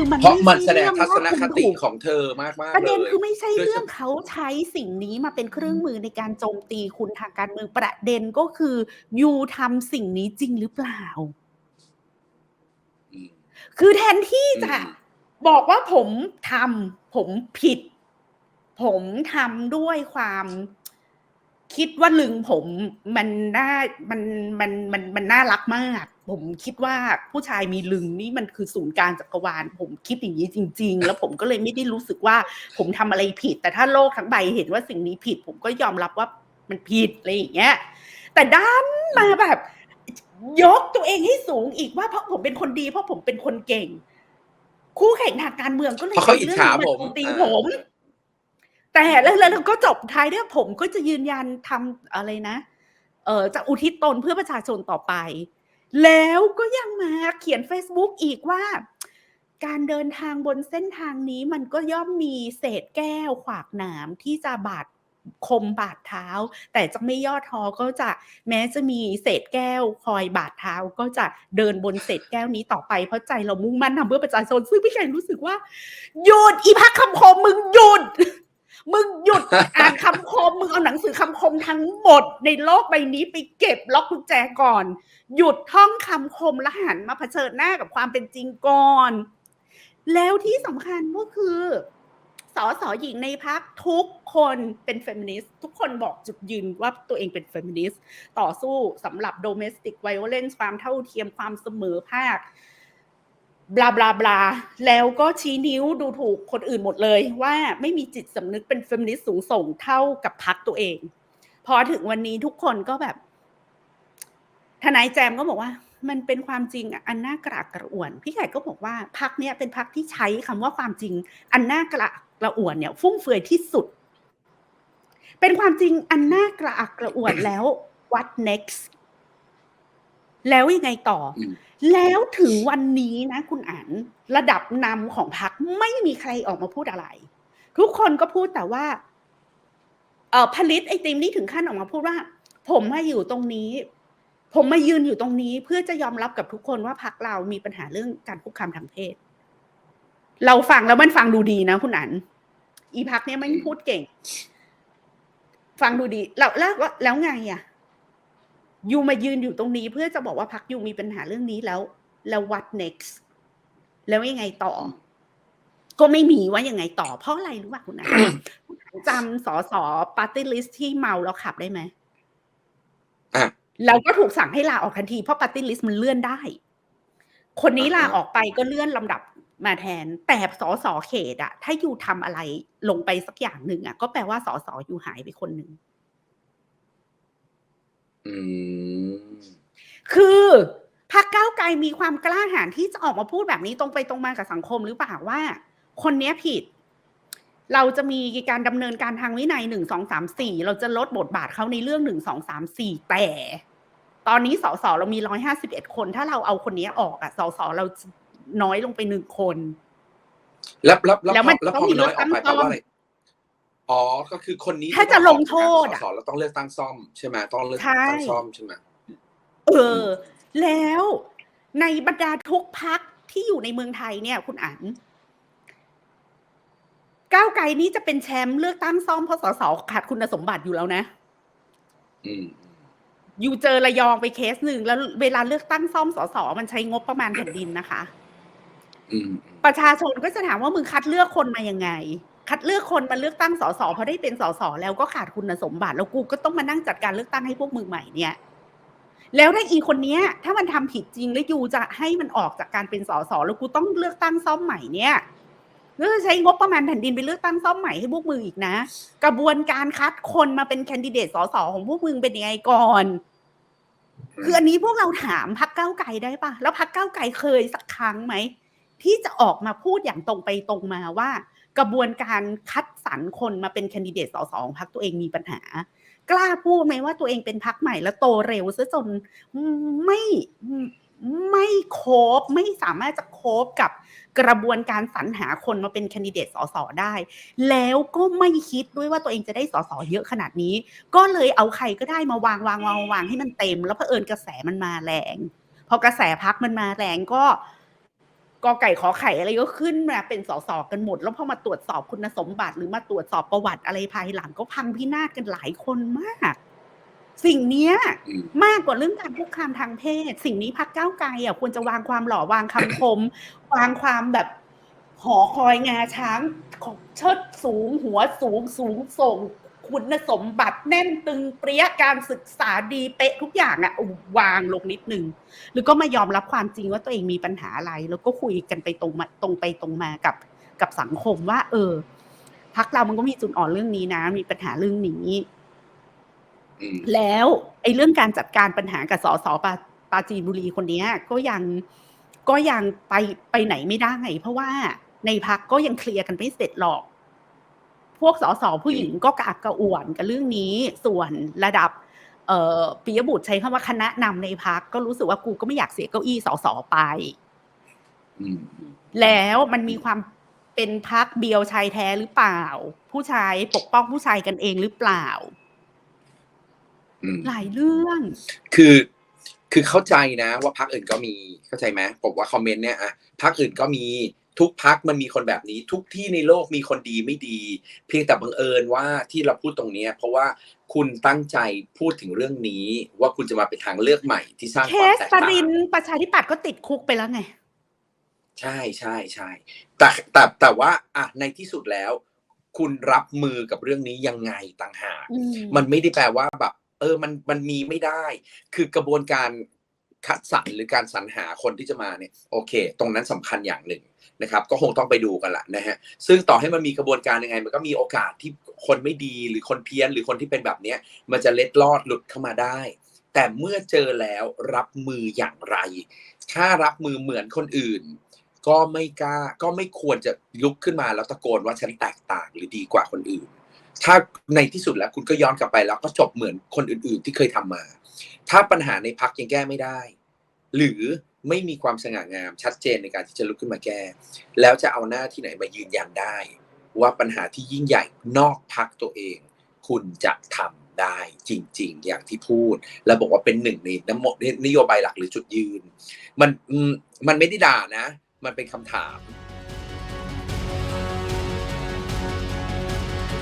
คือมันเพราะไม่มันใช่แสดงเรื่องทัศนว่าคคุณติถูกของเธอมากมากประเลเด็นยคือไม่ใช่โดยเรื่เฉองพาะเขาใช้สิ่งนี้มาเป็นเครื่องมือในการโจมตีคุณทางการเมืองประเด็นก็คือยูทำสิ่งนี้จริงหรือเปล่าอืมคือแทนที่จะอืมบอกว่าผมทำผมผิด ผมทำด้วยความ คิดว่าลึงผมมันน่ามันมันมันมันน่ารักมาก ผมคิดว่าผู้ชายมีลึงนี่มันคือศูนย์กลางจักรวาล ผมคิดอย่างนี้จริง ๆ แล้วผมก็เลยไม่ได้รู้สึกว่าผมทำอะไรผิด แต่ถ้าโลกทั้งใบเห็นว่าสิ่งนี้ผิด ผมก็ยอมรับว่ามันผิดอะไรอย่างเงี้ย แต่ด้านมาแบบ ยกตัวเองให้สูงอีกว่าเพราะผมเป็นคนดีเพราะผมเป็นคนเก่ง คู่แข่งทางการเมืองก็เลยเพราะเขาใช้อิจเรื่องฉานี้ผมโจมตีอ่าผม แต่แล้วแล้วก็จบท้ายด้วยผมก็จะยืนยันทำอะไรนะ เออจะอุทิศตนเพื่อประชาชนต่อไป แล้วก็ยังมาเขียน Facebook อีกว่า การเดินทางบนเส้นทางนี้มันก็ย่อมมีเศษแก้วขวากหนามที่จะบาดคมบาดเท้า แต่จะไม่ย่อท้อก็จะแม้จะมีเศษแก้วคอยบาดเท้าก็จะเดินบนเศษแก้วนี้ต่อไปเพราะใจเรามุ่งมั่นทำเพื่อประชาชนซึ่งพี่ไก่รู้สึกว่าหยุดอีพักคำคมมึงหยุด มึงหยุดอ่านคำคม มึงเอาหนังสือคำคมทั้งหมด ในโลกใบนี้ไปเก็บล็อกกุญแจก่อน หยุดท่องคำคมและหันมาเผชิญหน้ากับความเป็นจริงก่อน แล้วที่สำคัญก็คือสอสอหญิงในพักทุกคนเป็นเฟมินิสต์ทุกคนบอกจุดยืนว่าตัวเองเป็นเฟมินิสต์ต่อสู้สำหรับ domestic violence ความเท่าเทียมความเสมอภาค บลาบลาบลาแล้วก็ชี้นิ้วดูถูกคนอื่นหมดเลย ว่าไม่มีจิตสำนึกเป็นเฟมินิสต์สูงส่งเท่ากับพักตัวเอง พอถึงวันนี้ทุกคนก็แบบทนายแจมก็บอกว่า มันเป็นความจริงอันน่ากระอักกระอ่วน พี่ไข่ก็บอกว่าพักเนี้ยเป็นพักที่ใช้คำว่าความจริง อันน่ากระอักกระอ่วนเนี่ยฟุ่มเฟือยที่สุด เป็นความจริงอันน่ากระอักกระอ่วนแล้ว what next แล้วยังไงต่ออมแล้วถึงวันนี้นะ คุณอันระดับนำของพักไม่มีใครออกมาพูดอะไร ทุกคนก็พูดแต่ว่า เออผลิตไอติมนี่ถึงขั้นออกมาพูดว่า ผมมาอยู่ตรงนี้ ผมมายืนอยู่ตรงนี้ เพื่อจะยอมรับกับทุกคนว่าพักเรามีปัญหาเรื่องการคุกคามทางเพศ เราฟังแล้วมันฟังดูดีนะ คุณอันอีพักเนี่ยมันพูดเก่ง ฟังดูดี แล้วแล้วแล้วไงอะ ยูมายืนอยู่ตรงนี้เพื่อจะบอกว่าพักยูมีปัญหาเรื่องนี้แล้ว แล้ว what next แล้วยังไงต่อ ก็ไม่มีว่ายังไงต่อ เพราะอะไรรู้ป่ะคุณอันคุณอันจำสอสอปาร์ตี้ลิสที่เมาแล้วขับได้ไหมอะแล้วก็ถูกสั่งให้ลาออกทันทีเพราะปาร์ตี้ลิสต์มันเลื่อนได้ คนนี้อ่าลาฮะออกไปก็เลื่อนลำดับมาแทน แต่สอสอเขตอะถ้าอยู่ทำอะไรลงไปสักอย่างหนึ่งอะก็แปลว่าสอสออยู่หายไปคนหนึ่ง อืม คือพรรคก้าวไกลมีความกล้าหาญที่จะออกมาพูดแบบนี้ตรงไปตรงมากับสังคมหรือเปล่าว่า คนเนี้ยผิด เราจะมีการดำเนินการทางวินัยหนึ่งสองสามสี่เราจะลดบทบาทเขาในเรื่องหนึ่งสองสามสี่แต่ ตอนนี้สสเรามีร้อยห้าสิบเอ็ดคน ถ้าเราเอาคนนี้ออกอะสสเราน้อยลงไปหนึ่งคน แล้วแล้วแล้วแล้วมันพอแล้วต้พองอมีน้อยออกไปเลือกแปตั้ลงว่าอะไร อ๋อ ก็คือคนนี้ถ้าจะลงโทษสอะสเราต้องเลือกตั้งซ่อมใช่ไหมต้องเลือกใช่ตั้งซ่อมใช่ไหมเออ แล้วในบรรดาทุกพักที่อยู่ในเมืองไทยเนี่ย คุณอันก้าวไกลนี้จะเป็นแชมป์เลือกตั้งซ่อมเพราะสสขาดคุณสมบัติอยู่แล้วนะอืมอยู่เจอระยองไปเคสหนึ่งแล้วเวลาเลือกตั้งซ่อมสสมันใช้งบประมาณแผ่นดินนะคะอืมประชาชนก็จะถามว่ามึงคัดเลือกคนมายังไง คัดเลือกคนมาเลือกตั้งสสพราะได้เป็นสสแล้วก็ขาดคุณสมบัติ แล้วกูก็ต้องมานั่งจัดการเลือกตั้งให้พวกมึงใหม่เนี่ย แล้วถ้าอีคนเนี้ย ถ้ามันทำผิดจริงแล้วยูจะให้มันออกจากการเป็นสสแล้วกูต้องเลือกตั้งซ่อมใหม่เนี่ยแล้วจะใช้งบประมาณแผ่นดินไปเลือกตั้งซ่อมใหม่ให้พวกมึงอีกนะ กระบวนการคัดคนมาเป็นแคนดิเดตสสของพวกมึงเป็นยังไงก่อนคืออันนี้พวกเราถามพักเก้าไกลได้ปะแล้วพักเก้าไกลเคยสักครั้งไหมที่จะออกมาพูดอย่างตรงไปตรงมาว่า กระบวนการคัดสรรคนมาเป็นแคนดิเดตสสของพรรคตัวเองมีปัญหา กล้าพูดไหมว่าตัวเองเป็นพักใหม่แล้วโตเร็วซะจนไม่ไม่โคบไม่สามารถจะโคบกับกระบวนการสรรหาคนมาเป็นแคนดิเดตสสได้ แล้วก็ไม่คิดด้วยว่าตัวเองจะได้สสเยอะขนาดนี้ ก็เลยเอาใครก็ได้มาวางวางวางวางให้มันเต็ม แล้วเผอิญกระแสมันมาแรงพอกระแสพักมันมาแรงก็ กอไก่ขอไข่อะไรก็ขึ้นมาเป็นสสกันหมด แล้วพอมาตรวจสอบคุณสมบัติ หรือมาตรวจสอบประวัติอะไรภายหลังก็พังพินาศกันหลายคนมาก สิ่งเนี้ยอืมมากกว่าเรื่องการคุกคามทางเพศ สิ่งนี้พักก้าวไกลอะควรจะวางความหล่อวางคำคม วางความแบบหอคอยงาช้างของเชิดสูงหัวสูงสูงส่ง คุณสมบัติแน่นตึงเปรี้ยการศึกษาดีเป๊ะทุกอย่างอะวางลงนิดนึงหรือก็มายอมรับความจริงว่าตัวเองมีปัญหาอะไร แล้วก็คุยกันไปตรงมาตรงไปตรงมากับกับสังคมว่า เออพักเรามันก็มีจุดอ่อนเรื่องนี้นะ มีปัญหาเรื่องนี้อืมแล้วไอ้เรื่องการจัดการปัญหากับสสปาปาจีนบุรีคนเนี้ยก็ยังก็ยังไปไปไหนไม่ได้เพราะว่าในพักก็ยังเคลียร์กันไม่เสร็จหรอก พวกสสผู้หญิงก็กระอักกระอ่วนกับเรื่องนี้ ส่วนระดับเปิยบุตรใช้คำว่าคณะนำในพักก็รู้สึกว่ากูก็ไม่อยากเสียเก้าอี้สสไปแล้วมันมีความเป็นพักเบียวชายแท้หรือเปล่า ผู้ชายปกป้องผู้ชายกันเองหรือเปล่าหลายเรื่อง คือคือเข้าใจนะ ว่าพักอื่นก็มีเข้าใจไหมผมว่าคอมเมนต์เนี่ยอะพักอื่นก็มี ทุกพักมันมีคนแบบนี้ ทุกที่ในโลกมีคนดีไม่ดี เพียงแต่บังเอิญว่าที่เราพูดตรงเนี้ยเพราะว่าคุณตั้งใจพูดถึงเรื่องนี้ ว่าคุณจะมาเป็นทางเลือกใหม่ที่สร้างเคความสแตกปต่างรินประชาธิปัตย์ก็ติดคุกไปแล้วไง ใช่ใช่ใช่แต่แต่แต่ว่าอะในที่สุดแล้ว คุณรับมือกับเรื่องนี้ยังไงต่างหากอืมมันไม่ได้แปลว่าแบบเออมันมันมีไม่ได้ คือกระบวนการ คัดสรรหรือการสรรหาคนที่จะมาเนี่ยโอเค ตรงนั้นสำคัญอย่างหนึ่งนะครับก็คงต้องไปดูกันละนะฮะซึ่งต่อให้มันมีกระบวนการยังไง มันก็มีโอกาสที่คนไม่ดีหรือคนเพี้ยน หรือคนที่เป็นแบบเนี้ยมันจะเล็ดลอดหลุดเข้ามาได้ แต่เมื่อเจอแล้วรับมืออย่างไร ถ้ารับมือเหมือนคนอื่น ก็ไม่กล้าก็ไม่ควรจะลุกขึ้นมาแล้วตะโกนว่าฉันแตกต่างหรือดีกว่าคนอื่น ถ้าในที่สุดแล้วคุณก็ย้อนกลับไปแล้วก็จบเหมือนคนอื่นๆที่เคยทำมา ถ้าปัญหาในพักยังแก้ไม่ได้ หรือไม่มีความสง่างามชัดเจนในการที่จะลุกขึ้นมาแก้ แล้วจะเอาหน้าที่ไหนมายืนยันได้ ว่าปัญหาที่ยิ่งใหญ่นอกพักตัวเอง คุณจะทำได้จริง ๆ อย่างที่พูด แล้วบอกว่าเป็นหนึ่งในนโมนโยบายหลักหรือจุดยืน มันมมันไม่ได้ด่านะ มันเป็นคำถาม